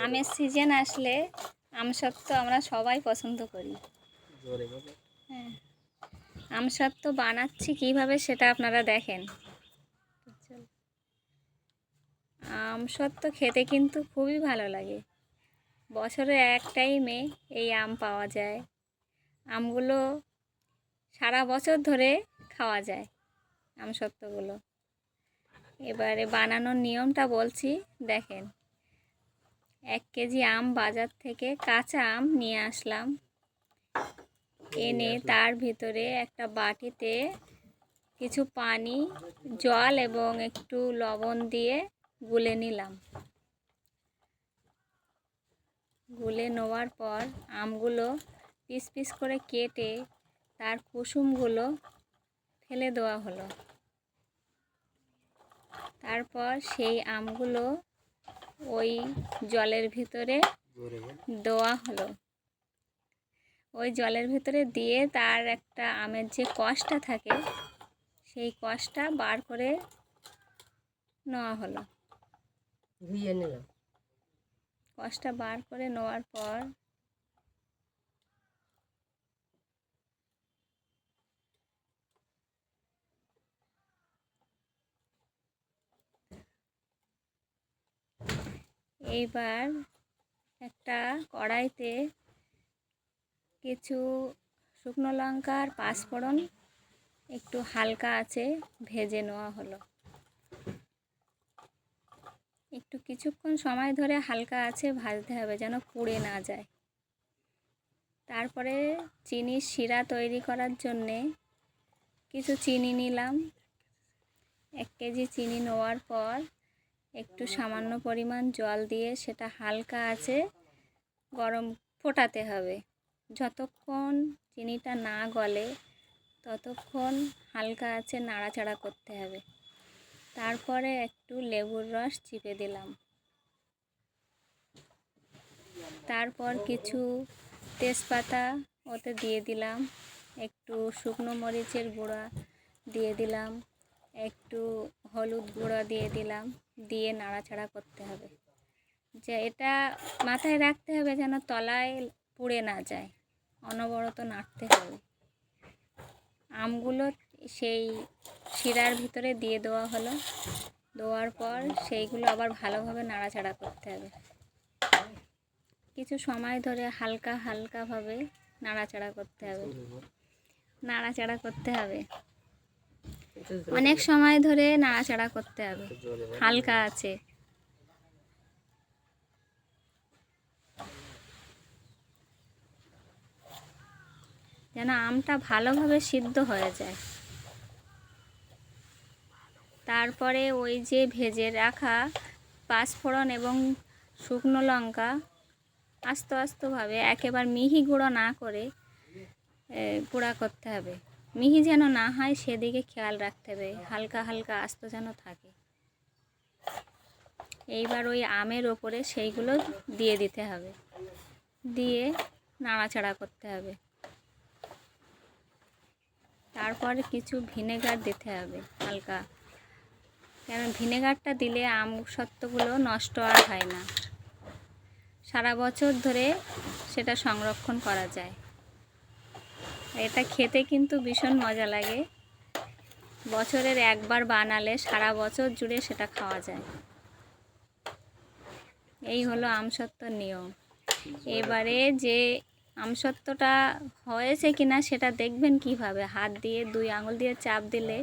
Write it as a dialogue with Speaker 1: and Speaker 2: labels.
Speaker 1: আমের সিজন আসলে আমসত্ত্ব আমরা সবাই পছন্দ করি। হ্যাঁ আমসত্ত্ব বানাচ্ছি কীভাবে সেটা আপনারা দেখেন। আমসত্ত্ব খেতে কিন্তু খুবই ভালো লাগে। বছরে এক টাইমে এই আম পাওয়া যায়। আমগুলো সারা বছর ধরে খাওয়া যায় আমসত্ত্বগুলো এবারে বানানোর নিয়মটা বলছি দেখেন। এক কেজি আম বাজার থেকে কাঁচা আম নিয়ে আসলাম। এনে তার ভিতরে একটা বাটিতে কিছু পানি জল এবং একটু লবণ দিয়ে গুলে নিলাম। গুলে নেওয়ার পর আমগুলো পিস পিস করে কেটে তার কুসুমগুলো ফেলে দেওয়া হলো। তারপর সেই আমগুলো ওই জলের ভিতরে দেওয়া হলো। ওই জলের ভিতরে দিয়ে তার একটা আমের যে কষটা থাকে সেই কষটা বার করে নেওয়া হলো।
Speaker 2: ধুয়ে নিলাম।
Speaker 1: কষটা বার করে নেওয়ার পর এইবার একটা কড়াইতে কিছু শুকনো লঙ্কার পাঁচফোড়ন একটু হালকা আছে, ভেজে নেওয়া হলো। একটু কিছুক্ষণ সময় ধরে হালকা আছে, ভাজতে হবে যেন পুড়ে না যায়। তারপরে চিনির শিরা তৈরি করার জন্যে কিছু চিনি নিলাম। এক কেজি চিনি নেওয়ার পর একটু সামান্য পরিমাণ জল দিয়ে সেটা হালকা আছে, গরম ফোটাতে হবে। যতক্ষণ চিনিটা না গলে, ততক্ষণ হালকা আছে নাড়াচাড়া করতে হবে। তারপরে একটু লেবুর রস চিপে দিলাম। তারপর কিছু তেজপাতা ওতে দিয়ে দিলাম, একটু শুকনো মরিচের গুঁড়া দিয়ে দিলাম। একটু হলুদ গুঁড়া দিয়ে দিলাম, দিয়ে নাড়াচাড়া করতে হবে। যে এটা মাথায় রাখতে হবে যেন তলায় পুড়ে না যায়, অনবরত নাড়তে হবে। আমগুলো সেই শিরার ভিতরে দিয়ে দেওয়া হলো, দেওয়ার পর সেইগুলো আবার ভালোভাবে নাড়াচাড়া করতে হবে। কিছু সময় ধরে হালকা হালকাভাবে নাড়াচাড়া করতে হবে। নাড়াচাড়া করতে হবে। অনেক সময় ধরে নাড়াচাড়া করতে হবে। হালকা আছে। যেন আমটা ভালোভাবে সিদ্ধ হয়ে যায়। তারপরে ওই যে ভেজে রাখা পাঁচফোড়ন এবং শুকনো লঙ্কা আস্তে আস্তেভাবে একেবারে মিহি গুঁড়ো না করে গুঁড়া করতে হবে। মিহি যেন না হয় সেদিকে খেয়াল রাখতে হবে হালকা হালকা আস্ত যেন থাকে। এইবার ওই আমের ওপরে সেইগুলো দিয়ে দিতে হবে। দিয়ে নাড়াচাড়া করতে হবে। তারপরে কিছু ভিনেগার দিতে হবে হালকা। কারণ ভিনেগারটা দিলে আম সত্ত্বগুলো নষ্ট আর হয় না। সারা বছর ধরে সেটা সংরক্ষণ করা যায়। এটা খেতে কিন্তু ভীষণ মজা লাগে। বছরের একবার বানালে সারা বছর জুড়ে সেটা খাওয়া যায়। এই হলো আমসত্ত্বর নিয়ম। এবারে যে আমসত্ত্বটা হয়েছে কিনা সেটা দেখবেন কীভাবে। হাত দিয়ে দুই আঙুল দিয়ে চাপ দিলে